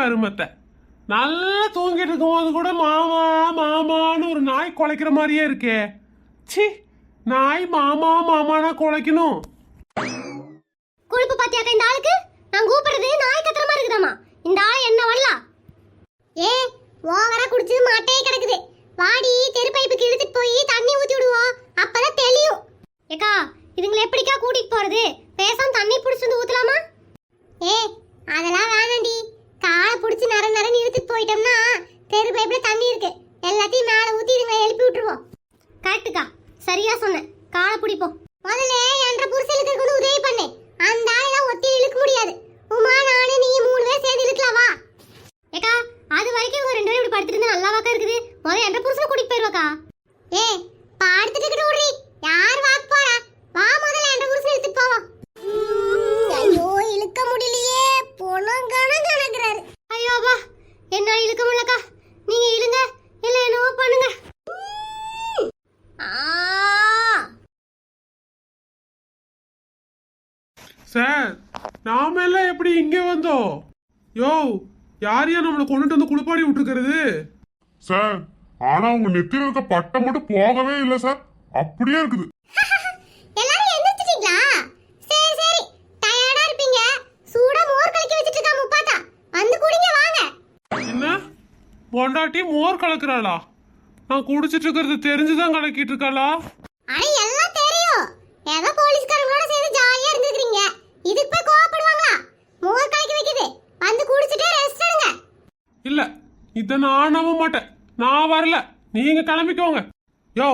கருமத்தை. நல்லா தூங்கிட்டு இருக்கும்போது கூட மாமா மாமான்னு ஒரு நாய் குலைக்கிற மாதிரியே இருக்கே. சி நாய் மாமா மாமானா குலைக்கணும் கொழுப்பு பாத்தியாக்கா இந்த ஆளுக்கு நான் கூப்பிடுறது நாய் கத்துற மாதிரி இருக்குதாமா இந்த ஆள் என்ன வரலா ஏ ஓவரா குடிச்சு மாட்டே கிடக்குது வாடி தெரு பைப்புக்கு இழுத்துட்டு போய் தண்ணி ஊத்தி விடுவோம் அப்பதான் தெளியும் ஏக்கா இதுங்களை எப்படிக்கா கூட்டிட்டு போறது பேசாம தண்ணி புடிச்சு வந்து ஊத்தலாமா ஏ அதெல்லாம் வேணாண்டி காலை புடிச்சு நர நரன்னு இழுத்துட்டு போயிட்டோம்னா தெரு பைப்புல தண்ணி இருக்கு எல்லாத்தையும் மேல ஊத்தி இதுங்களை எழுப்பி விட்டுருவோம் கரெக்டுக்கா சரியா சொன்னேன் காலை பிடிப்போம் முதல்ல என்ற புருஷனுக்கு கொண்டு உதவி பண்ணு அந்த ஆளெல்லாம் ஒத்தி இழுக்க முடியாது உமா நானு நீ மூணு பேர் சேர்ந்து இழுக்கலாம் வா ஏக்கா அது வரைக்கும் இவங்க ரெண்டு பேரும் இப்படி படுத்துட்டு இருந்தா நல்லாவாக்கா இருக்குது முதல்ல என்ற புருஷனை கூட்டிட்டு போயிருவாக்கா ஏ படுத்துட்டு கிட்ட விடுறி யார் வாக்கு போறா வா முதல்ல என்ற புருஷனை இழுத்துட்டு போவோம் ஐயோ இழுக்க முடியலையே பொணம் கணம் கணக்குறாரு ஐயோ அப்பா என்னால இழுக்க முடியலக்கா நீங்க இழுங்க இல்ல என்னவோ பண்ணுங்க ஆ சார் நாம எல்லாம் எப்படி இங்க வந்தோம்? யோ யாரையா நம்மளை கொண்டுட்டு வந்து குளிப்பாடி விட்டுருக்கிறது? சார் ஆனா உங்க நெத்தியில இருக்க பட்டை மட்டும் போகவே இல்லை சார். அப்படியே இருக்குது. எல்லாரும் எந்திரிச்சிட்டீங்களா? சரி சரி. டயர்டா இருப்பீங்க. சூடா மோர் கலக்கி வச்சிட்டு இருக்கா முப்பாத்தா. வந்து குடிங்க வாங்க. என்ன? பொண்டாட்டி மோர் கலக்குறாளா? நான் குடிச்சிட்டு இருக்கிறது தெரிஞ்சுதான் கலக்கிட்டு இருக்காளா அட எல்லாம் தெரியும் ஏதோ போலீஸ்காரங்களோட சேர்ந்து ஜாலியா இருந்துக்கிறீங்க இதுக்கு போய் கோவப்படுவாங்களா மோர் கலக்கி வைக்குது வந்து குடிச்சிட்டே ரெஸ்ட் எடுங்க இல்ல இதை நான் நம்ப மாட்டேன். நான் வரல. நீங்க கிளம்பிக்கோங்க. யோ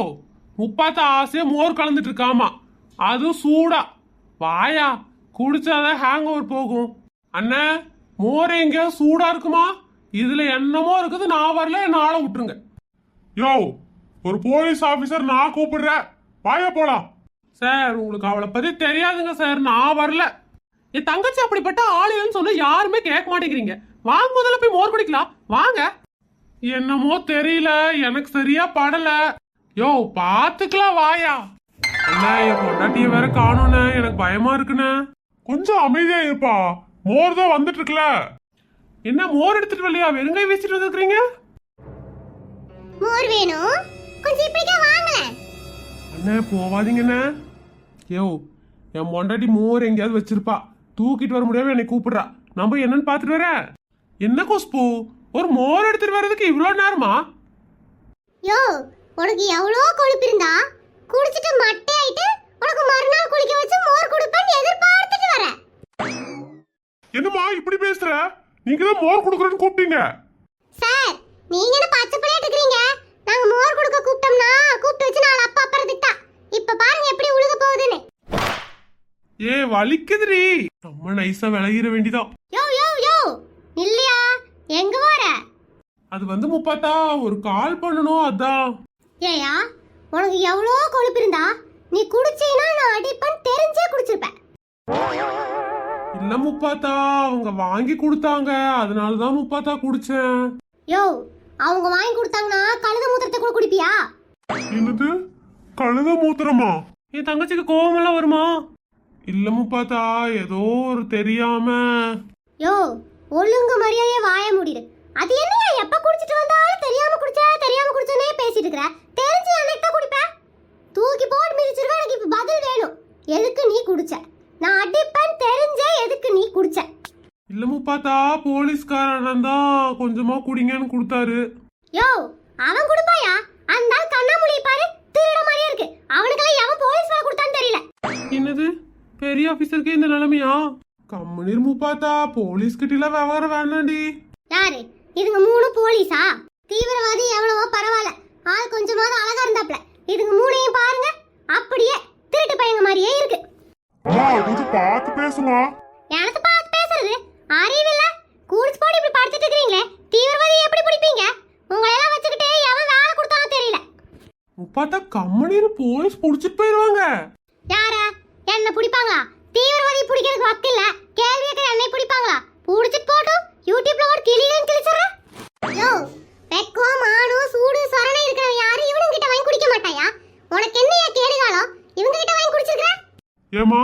முப்பாத்த ஆசையா மோர் கலந்துட்டு இருக்காமா? அதுவும் சூடா. வாயா குடிச்சாதான் ஹேங் ஓவர் போகும். அண்ணே மோர் எங்கேயாவது சூடா இருக்குமா? இதுல என்னமோ இருக்குது. நான் வரல என்ன ஆள விட்டுருங்க. யோ ஒரு போலீஸ் ஆபீசர் நான் கூப்பிடுறேன் வாயா போலாம். சார் உங்களுக்கு அவளை பத்தி தெரியாதுங்க சார். நான் வரல. என் தங்கச்சி அப்படிப்பட்ட ஆளுன்னு சொன்னா யாருமே கேட்க மாட்டேங்கிறீங்க. வாங்க முதல்ல போய் மோர் குடிக்கலாம். வாங்க. என்னமோ தெரியல எனக்கு சரியா படல. யோ பாத்துக்கலாம் வாயா. அண்ணா என் பொண்டாட்டிய வேற காணோண்ணே எனக்கு பயமா இருக்குண்ணே. கொஞ்சம் அமைதியா இருப்பா. மோர் தான் வந்துட்டு இருக்குல்ல. என்ன மோர் எடுத்துட்டு வரலையா? வெறுங்கை வீசிட்டு வந்துருக்கீங்க மோர் வேணும். கொஞ்சம் இப்படிக்கா வாங்கல அண்ணே போவாதீங்கண்ணே. யோ என் பொண்டாட்டி மோர் எங்கேயாவது வச்சிருப்பா. தூக்கிட்டு வர முடியாம என்னை கூப்பிடுறா. நம்ம என்னன்னு பார்த்துட்டு வர என்ன குஷ்பு? ஒரு மோர் எடுத்துட்டு வர்றதுக்கு இவ்வளோ நேரமா? யோ உனக்கு எவ்வளோ கொழுப்பு இருந்தா? குடிச்சிட்டு மட்டை ஆயிட்டு உனக்கு மறுநாள் குளிக்க வச்சு மோர் கொடுப்பேன்னு எதிர்பார்த்துட்டு வர. என்னம்மா இப்படி பேசுற? நீங்க தான் மோர் கொடுக்குறேன்னு கூப்பிட்டீங்க. சார் நீங்க என்ன பச்சை பிள்ளையா இருக்கிறீங்க? நாங்க மோர் கொடுக்க கூப்பிட்டோம்னா கூப்பிட்டு வச்சு நாலு அப்பா அப்புறம் திட்டா. இப்ப பாருங்க எப்படி உழுக போகுதுன்னு. ஏ வலிக்குதுடி. நம்ம நைஸா விலகிற வேண்டிதான் யோ யோ யோ இல்லையா எங்க வர அது வந்து முப்பாத்தா ஒரு கால் பண்ணணும் அதான். ஏயா உனக்கு எவ்வளோ கொழுப்பு இருந்தா நீ குடிச்சீனா நான் அடிப்பேன் தெரிஞ்சே முப்பாத்தா அவங்க வாங்கி கொடுத்தாங்க. அதனாலதான் முப்பாத்தா குடிச்சேன். யோ அவங்க வாங்கி கொடுத்தாங்கன்னா கழுத மூத்திரத்தை கூட குடிப்பியா? என்னது? கழுத மூத்திரமா? என் தங்கச்சிக்கு கோவமெல்லாம் வருமா? இல்ல முப்பாத்தா ஏதோ ஒரு தெரியாம. யோ ஒழுங்கு மரியாதையே வாய முடியுது அது என்னையா எப்ப குடிச்சிட்டு வந்தாலும் தெரியாம குடிச்சா தெரியாம குடிச்சனே பேசிட்டு இருக்கிற தெரிஞ்சு அன்னைக்கு தான் குடிப்ப? தூக்கி போட்டு மிதிச்சிருவ எனக்கு இப்ப பதில் வேணும். எதுக்கு நீ குடிச்ச? நான் அடிப்பேன் தெரிஞ்சே எதுக்கு நீ குடிச்ச? இல்ல முப்பாத்தா போலீஸ்காரன் தான் கொஞ்சமா குடிங்கன்னு கொடுத்தாரு. யோ அவன் குடுப்பாயா? அந்த ஆள் கண்ணாமூலி பாரு திருட மாதிரியே இருக்கு. அவனுக்கெல்லாம் எவன் போலீஸ் வேலை கொடுத்தான்னு தெரியல. என்னது? பெரிய ஆபீசருக்கு இந்த நிலைமையா? கம்மனீர் முப்பாத்தா போலீஸ் கிட்ட விவகாரம் வேணாண்டி யாரு? இதுங்க மூணு போலீஸா? தீவிரவாதி எவ்வளவோ பரவாயில்ல. ஆள் கொஞ்சமாவது அழகா இருந்தாப்ல. இதுங்க மூணையும் பாருங்க அப்படியே திருட்டு பையங்க மாதிரியே இருக்கு. கொஞ்சம் பார்த்து பேசுமா? எனக்கு பார்த்து பேசுறது? அறிவில்ல? கூடிச்சு போட்டு இப்படி படுத்துட்டு இருக்கீங்களே தீவிரவாதி எப்படி பிடிப்பீங்க? உங்களை எல்லாம் வச்சுக்கிட்டு எவன் வேலை கொடுத்தாலும் தெரியல. முப்பாத்தா கம்மனீர் போலீஸ் புடிச்சிட்டு போயிருவாங்க. யாரா? என்ன பிடிப்பாங்களா? தீவிரவாதி பிடிக்கிறதுக்கு வக்கு இல்ல. கேள்வி கேட்க என்னை பிடிப்பாங்களா? பிடிச்சிட்டு போட்டும் யூடியூப்ல ஒரு கிளியிலும் கிழிச்சிடுற. யோ வெக்கோ மானு சூடு சொரணை இருக்கிற யாரு இவனுங்க கிட்ட வாங்கி குடிக்க மாட்டாயா? உனக்கு என்னையா கேடுகாலம் இவங்க கிட்ட வாங்கி குடிச்சிருக்கிற? ஏமா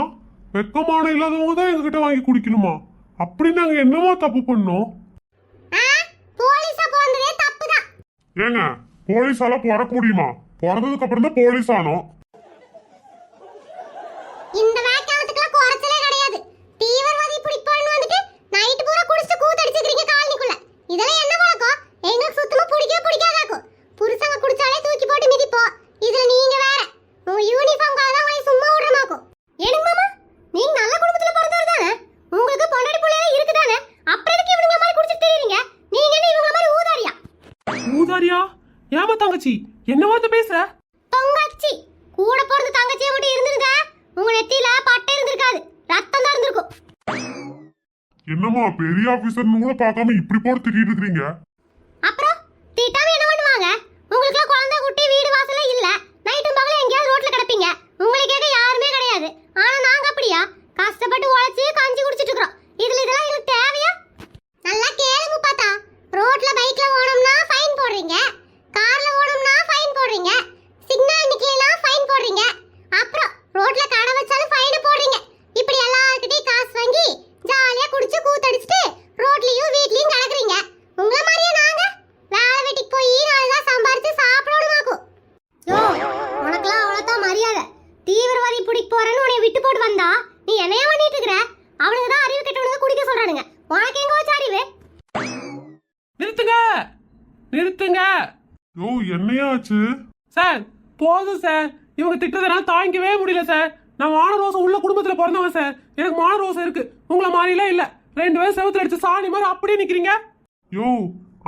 வெக்கமான இல்லாதவங்க தான் எங்ககிட்ட வாங்கி குடிக்கணுமா? அப்படி நாங்க என்னமா தப்பு பண்ணோம்? ஆ போலீஸா போனதே தப்புதான். ஏங்க போலீஸால பிறக்க முடியுமா? பிறந்ததுக்கு அப்புறம் தான் போலீஸ் ஆனோம் இந்த வேக்காலத்துக்குலாம் குறைச்சலே கிடையாது தீவிரவாதி பிடிப்பான்னு வந்துட்டு நைட் பூரா குடிச்சு கூத்தடிச்சுக்கிறீங்க காலனிக்குள்ள இதெல்லாம் என்ன வழக்கம் எங்களுக்கு சுத்தமா பிடிக்கவே பிடிக்காதாக்கும் புருஷங்க குடிச்சாலே தூக்கி போட்டு மிதிப்போம் இதுல நீங்க வேற உங்க யூனிஃபார்ம்காக தான் உங்களை சும்மா விடுறமாக்கும் எனக்கு மாமா நீங்க நல்ல குடும்பத்துல பிறந்தவர் தானே உங்களுக்கு பொண்டாடி புள்ளையா இருக்குதானே அப்புறம் எதுக்கு இவனுங்க மாதிரி குடிச்சிட்டு தெரியுறீங்க நீங்க என்ன இவங்க மாதிரி ஊதாரியா ஊதாரியா ஏமா தங்கச்சி என்ன வார்த்தை பேசுற? தொங்கச்சி கூட பிறந்த தங்கச்சியை மட்டும் இருந்திருங்க உங்க நெத்தியில பட்டை இருந்திருக்காது ரத்தம் தான் இருந்திருக்கும். என்னம்மா பெரிய ஆபீசர்னு கூட பார்க்காம இப்படி போட்டு திட்டிட்டு அப்புறம் திட்டாம என்ன பண்ணுவாங்க உங்களுக்குலாம் குழந்தை குட்டி வீடு வாசல்ல இல்ல நைட்டும் பகலும் எங்கேயாவது ரோட்ல கிடப்பீங்க உங்களை கேட்க யாருமே கிடையாது ஆனா நாங்க அப்படியா கஷ்டப்பட்டு உழைச்சு கஞ்சி குடிச்சிட்டு இருக்கோம் இதுல இதெல்லாம் எனக்கு தேவையா நல்லா கேளுங்க பாத்தா ரோட்ல பைக்ல ஓடணும்னா ஃபைன் போடுறீங்க கார்ல ஓடணும்னா ஃபைன் போடுறீங்க சிக்னல் நிக்கலைனா ஃபைன் போடுறீங்க அப்புறம் ரோட்ல கடை வச்சாலும் ஃபைன் போடுறீங்க இப்படி எல்லார்கிட்டயும் காசு வாங்கி ஜாலியா குடிச்சு கூத்தடிச்சிட்டு ரோட்லயும் வீட்லயும் கிடக்குறீங்க உங்கள மாதிரியே நாங்க வேலை வெட்டிக்கு போய் நல்லா சம்பாரிச்சு சாப்பிடணுமாக்கும் யோ உனக்கெல்லாம் அவ்வளோதான் மரியாதை தீவிரவாதி பிடிக்க போறேன்னு உன்னை விட்டு போட்டு வந்தா நீ என்னைய பண்ணிட்டு இருக்கிற அவனுக்கு தான் அறிவு கெட்டவனுக்கு குடிக்க சொல்றானுங்க உனக்கு எங்க வச்ச அறிவு நிறுத்துங்க நிறுத்துங்க யோ என்னையாச்சு? சார் போதும் சார். இவங்க திட்டதெல்லாம் தாங்கிக்கவே முடியல சார். நான் மான ரோசம் உள்ள குடும்பத்துல பிறந்தவன் சார். எனக்கு மான ரோசம் இருக்கு. உங்களை மாதிரிலாம் இல்ல. ரெண்டு பேரும் செவத்துல அடிச்ச சாணி மாதிரி அப்படியே நிக்கிறீங்க. யோ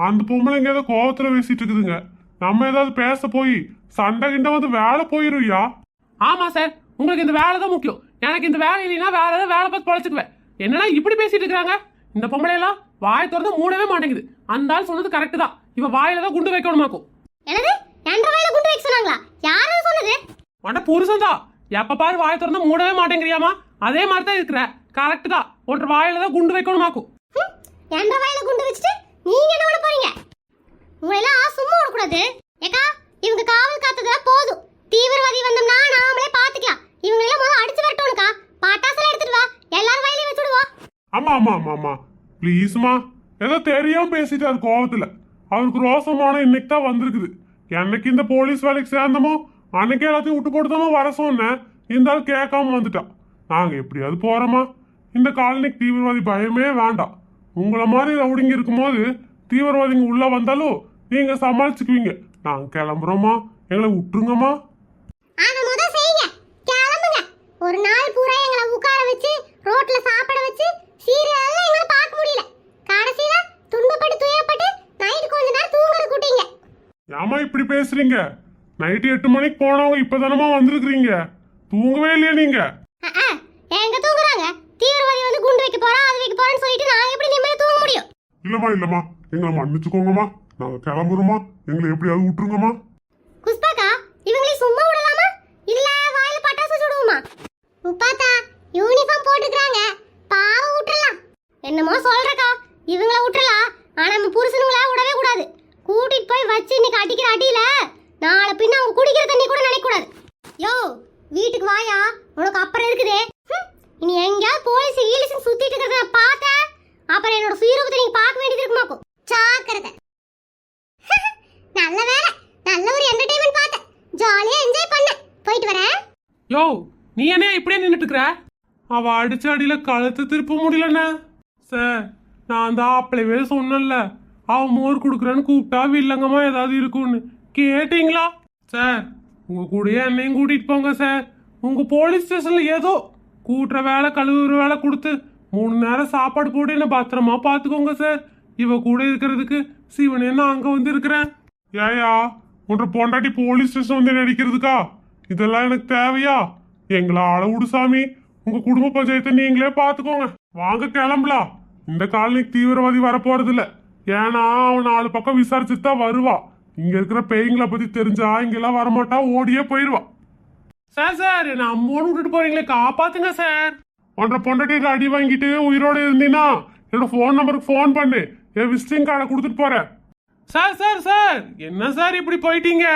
அந்த பொம்பளை ஏதோ கோவத்துல பேசிட்டு இருக்குதுங்க. நம்ம ஏதாவது பேச போய் சண்டை கிண்ட வந்து வேலை போயிருவியா? ஆமா சார். உங்களுக்கு இந்த வேலை தான் முக்கியம். எனக்கு இந்த வேலை இல்லைன்னா வேற ஏதாவது வேலை பார்த்து பொழைச்சிக்குவேன். என்னடா இப்படி பேசிட்டு இருக்காங்க இந்த பொம்பளை எல்லாம் வாய் திறந்து மூடவே மாட்டேங்குது. அந்த ஆள் சொன்னது கரெக்ட் தான். இவ வாயில தான் குண்டு வைக்கணுமாக்கும். என்னது? என்ற வயல குண்டு வைக்க சொன்னாங்களா? யாரு சொன்னது? உன்ட புருஷன் தான். எப்ப பாரு வாய் திறந்து மூடவே மாட்டேங்கிறியாமா? அதே மாதிரி தான் இருக்கிற. கரெக்ட் தான். ஒன்ற வாயில தான் குண்டு வைக்கணுமாக்கும். என்ற வயல குண்டு வச்சுட்டு நீங்க என்ன பண்ண போறீங்க? உங்களை எல்லாம் சும்மா விடக்கூடாது. ஏக்கா இவங்க காவல் காத்ததுல போதும். தீவிரவாதி வந்தோம்னா நாமளே பாத்துக்கலாம். இவங்க எல்லாம் முதல்ல அடிச்சு வரட்டும்க்கா பட்டாசுல எடுத்துட்டு வா. எல்லாரும் வயலையும் வச்சுடுவா ஆமா ஆமா ஆமா ஆமா. ப்ளீஸ்மா ஏதோ தெரியாம பேசிட்டு அது கோவத்துல. அவருக்கு ரோசமான இன்னைக்கு தான் வந்திருக்குது. என்னைக்கு இந்த போலீஸ் வேலைக்கு சேர்ந்தமோ அன்னைக்கே எல்லாத்தையும் விட்டு போட்டுதாமோ வர சொன்னேன். இருந்தாலும் கேட்காம வந்துட்டான். நாங்கள் எப்படியாவது போகிறோமா இந்த காலனிக்கு தீவிரவாதி பயமே வேண்டாம். உங்களை மாதிரி ரவுடிங்க இருக்கும்போது தீவிரவாதிங்க உள்ளே வந்தாலும் நீங்கள் சமாளிச்சுக்குவீங்க. நாங்கள் கிளம்புறோமா? எங்களை விட்டுருங்கம்மா அத முத செய்யுங்க கிளம்புங்க ஒரு நாள் பூரா எங்களை உட்கார வச்சு ரோட்ல சாப்பிட வச்சு சீரியல் எல்லாம் எங்களை பார்க்க முடியல கடைசியில துன்பப்பட்டு துயப்பட்டு நைட் கொஞ்ச நேரம் தூங்குறது கூட்டிங்க ஏமா இப்படி பேசுறீங்க? நைட்டு எட்டு மணிக்கு போனவங்க இப்பதானமா வந்திருக்கிறீங்க. தூங்கவே இல்லையா நீங்க. எங்க தூங்குறாங்க? தீவிரவாதி வந்து குண்டு வைக்க போறான் அது வைக்க போறான்னு சொல்லிட்டு நாங்க எப்படி நிம்மதியா தூங்க முடியும்? இல்லம்மா இல்லம்மா. எங்களை மன்னிச்சுக்கோங்கம்மா. நாங்க கிளம்புறோமா எங்களை எப்படியாவது விட்டுருங்கம்மா குஸ்பாக்கா இவங்களை சும்மா விடலாமா இல்ல வாயில பட்டாசு சுடுவோமா உப்பாத்தா யூனிஃபார்ம் போட்டுக்கறாங்க பாவம் விட்டுறலாம் உனக்கு அப்புறம் இருக்குது ஹம், இனி எங்கேயாவது போலீஸ் ஈலிஸ் சுத்திட்டு இருக்கிறத நான் பார்த்தேன் அப்புறம் என்னோட சுயரூபத்தை நீங்க பார்க்க வேண்டியது இருக்குமாக்கும் ஜாக்கிரதை நல்ல வேலை நல்ல ஒரு என்டர்டைன்மெண்ட் பார்த்தேன் ஜாலியா என்ஜாய் பண்ணேன் போயிட்டு வரேன் யோ நீ என்ன இப்படியே நின்றுட்டு இருக்கிற அவ அடிச்ச அடியில கழுத்து திருப்ப முடியலண்ணே. சார் நான் தான் அப்பளவே சொன்னேன்ல அவ மோர் கொடுக்குறேன்னு கூப்பிட்டா வில்லங்கமா ஏதாவது இருக்கும்னு. கேட்டீங்களா? சார் உங்க கூடயே என்னையும் கூட்டிட்டு போங்க சார் உங்க போலீஸ் ஸ்டேஷன்ல ஏதோ கூட்டுற வேலை கழுவுற வேலை கொடுத்து மூணு நேரம் சாப்பாடு போட்டு என்ன பத்திரமா பாத்துக்கோங்க சார் இவ கூட இருக்கிறதுக்கு சிவனே நான் அங்க வந்து இருக்கிறேன் ஏயா உன்ற பொண்டாட்டி போலீஸ் ஸ்டேஷன் வந்து நடிக்கிறதுக்கா இதெல்லாம் எனக்கு தேவையா? எங்களை அளவுடு சாமி. உங்க குடும்ப பஞ்சாயத்தை நீங்களே பாத்துக்கோங்க. வாங்க கிளம்பலாம் இந்த காலனிக்கு தீவிரவாதி வரப்போறது இல்ல ஏன்னா அவன் நாலு பக்கம் விசாரிச்சுட்டு தான் வருவா. இங்க இருக்கிற பேய்களை பத்தி தெரிஞ்சா இங்கெல்லாம் வரமாட்டா ஓடியே போயிருவா. சார் சார் என்ன அம்மோன்னு விட்டுட்டு போறீங்களே காப்பாத்துங்க சார். ஒன்றரை பொண்டாட்டியில அடி வாங்கிட்டு உயிரோட இருந்தீன்னா என்னோட ஃபோன் நம்பருக்கு ஃபோன் பண்ணு. என் விசிட்டிங் கார்டை கொடுத்துட்டு போறேன். சார் சார் சார் என்ன சார் இப்படி போயிட்டீங்க?